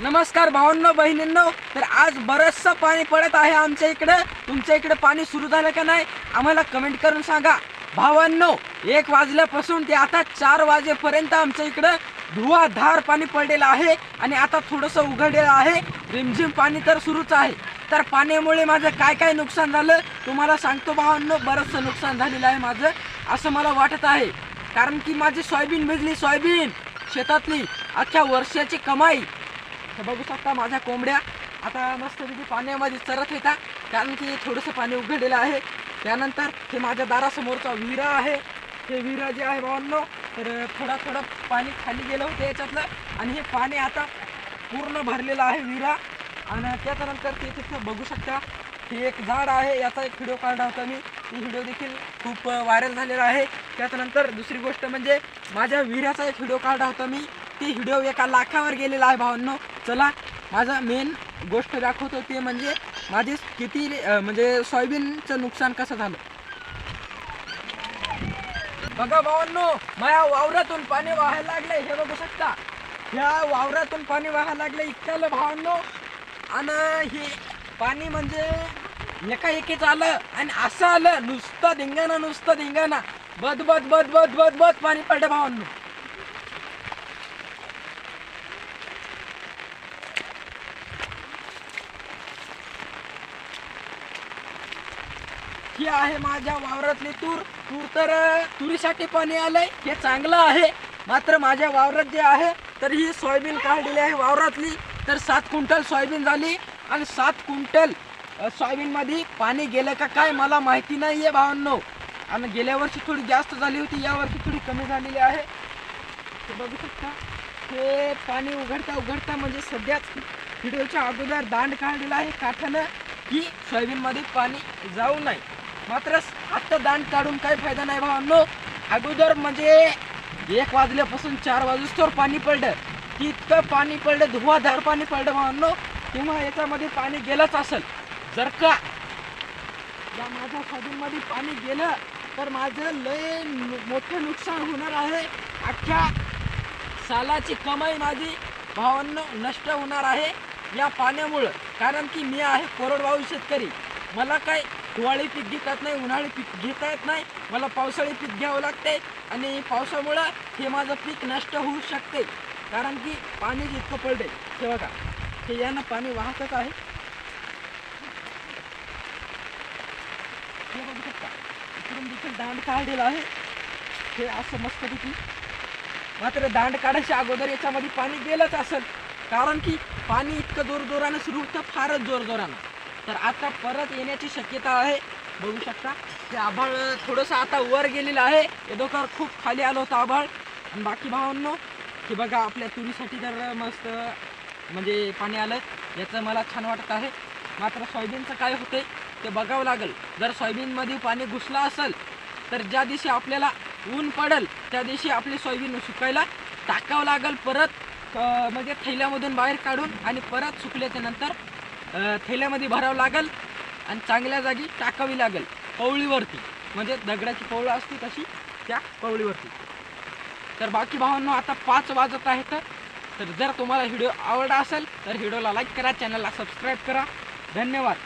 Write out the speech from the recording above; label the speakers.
Speaker 1: नमस्कार भावांनो बहिणींनो. तर आज बरंचसं पाणी पडत आहे आमच्या इकडं. तुमच्या इकडे पाणी सुरू झालं का नाही आम्हाला कमेंट करून सांगा. भावांनो एक वाजल्यापासून ते आता चार वाजेपर्यंत आमच्या इकडं धुवाधार पाणी पडलेलं आहे आणि आता थोडंसं उघडलेलं आहे. रिमझिम पाणी तर सुरूच आहे. तर पाण्यामुळे माझं काय काय नुकसान झालं तुम्हाला सांगतो भावांनो. बरंचसं नुकसान झालेलं आहे माझं असं मला वाटत आहे. कारण की माझी सोयाबीन भिजली सोयाबीन. शेतातली अख्ख्या वर्षाची कमाई तर बघू शकता माझ्या कोंबड्या. आता मस्तपैकी पाण्यामध्ये चरत येतात. कारण की थोडंसं पाणी उघडलेलं आहे. त्यानंतर हे माझ्या दारासमोरचा विहिरा आहे. हे विहिरा जे आहे भावांनो तर थोडा थोडं पाणी खाली गेलं होतं याच्यातलं. आणि हे पाणी आता पूर्ण भरलेलं आहे विहिरा आणि त्याच्यानंतर ते तिथं बघू शकता. हे एक झाड आहे. याचा एक व्हिडिओ काढला होता मी. ती व्हिडिओ देखील खूप व्हायरल झालेला आहे. त्याच्यानंतर दुसरी गोष्ट म्हणजे माझ्या विहिऱ्याचा एक व्हिडिओ काढला होता मी. ती व्हिडिओ एका लाखावर गेलेला आहे भावांनो. चला माझा मेन गोष्ट दाखवतो ते म्हणजे माझे किती म्हणजे सोयाबीनचं नुकसान कसं झालं? बघा भावांनो माझ्या वावरातून पाणी वाहायला लागले हे बघू शकता. ह्या वावरातून पाणी वाहायला लागलं इतकं भावांनो. आणि हे पाणी म्हणजे एका एकीच आलं आणि असं आलं नुसतं धिंगाणा नुसतं धिंगाणा. बद बद बद बद बद बद पाणी पडलं भावांनो. ही आहे माझ्या वावरातली तूर. तूर तर तुरीसाठी पाणी आलंय. हे चांगलं आहे. मात्र माझ्या वावरात जे आहे तर ही सोयाबीन काढलेली आहे वावरातली. तर सात क्विंटल सोयाबीन झाली आणि सात क्विंटल सोयाबीनमध्ये पाणी गेलं का काय मला माहिती नाही आहे भावांनो. आणि गेल्या वर्षी थोडी जास्त झाली होती या वर्षी थोडी कमी झालेली आहे. ते बघू शकता. हे पाणी उघडता उघडता म्हणजे सध्याच व्हिडिओच्या अगोदर दांड काढलेला आहे काठानं की सोयाबीनमध्ये पाणी जाऊ नये. मात्र आत्ता दांड काढून काही फायदा नाही भावांनो अगोदर म्हणजे एक वाजल्यापासून चार वाजूस्तोवर पाणी पडलं. की इतकं पाणी पडलं धुवाधार पाणी पडलं भावांनो किंवा याच्यामध्ये पाणी गेलंच असेल. जर का या माझ्या सोयाबीनमध्ये पाणी गेलं तर माझं लय मोठं नुकसान होणार आहे. अख्ख्या सालाची कमाई माझी भावांनो नष्ट होणार आहे या पाण्यामुळं. कारण की मी आहे कोरडवाहू शेतकरी. मला काय हिवाळी पीक घेतात नाही उन्हाळी पीक घेता येत नाही. मला पावसाळी पीक घ्यावं लागते आणि पावसामुळं हे माझं पीक नष्ट होऊ शकते. कारण की पाणी जितकं पडले हे बघा हे यानं पाणी वाहतच आहे. हे बघू शकता इकडून देखील दांड काढलेला आहे. हे असं मस्त मस्तपैकी. मात्र दांड काढायच्या अगोदर याच्यामध्ये पाणी गेलंच असेल. कारण की पाणी इतकं जोरजोरानं सुरू होतं फारच जोरजोरानं. तर आता परत येण्याची शक्यता आहे. बघू शकता. ते आभाळ थोडंसं आता वर गेलेलं आहे. येदोकर खूप खाली आलं होतं आभाळ. आणि बाकी भावांनो की बघा आपल्या तुरीसाठी तर मस्त म्हणजे पाणी आलं. याचं मला छान वाटत आहे. मात्र सोयाबीनचं काय होतंय ते बघावं लागेल. जर सोयाबीनमध्ये पाणी घुसलं असेल तर ज्या दिवशी आपल्याला ऊन पडेल त्या दिवशी आपली सोयाबीन सुकायला टाकावं लागेल परत म्हणजे थैल्यामधून बाहेर काढून आणि परत सुकल्याच्या नंतर थैल्यामध्ये भरावं लागेल आणि चांगल्या जागी टाकावी लागेल. पवळीवरती. म्हणजे दगडाची पवळं असते तशी त्या पवळीवरती. तर बाकी भावांनो आता पाच वाजत आहेत तर जर तुम्हाला व्हिडिओ आवडला असेल तर व्हिडिओला लाईक करा चॅनलला सबस्क्राईब करा. धन्यवाद.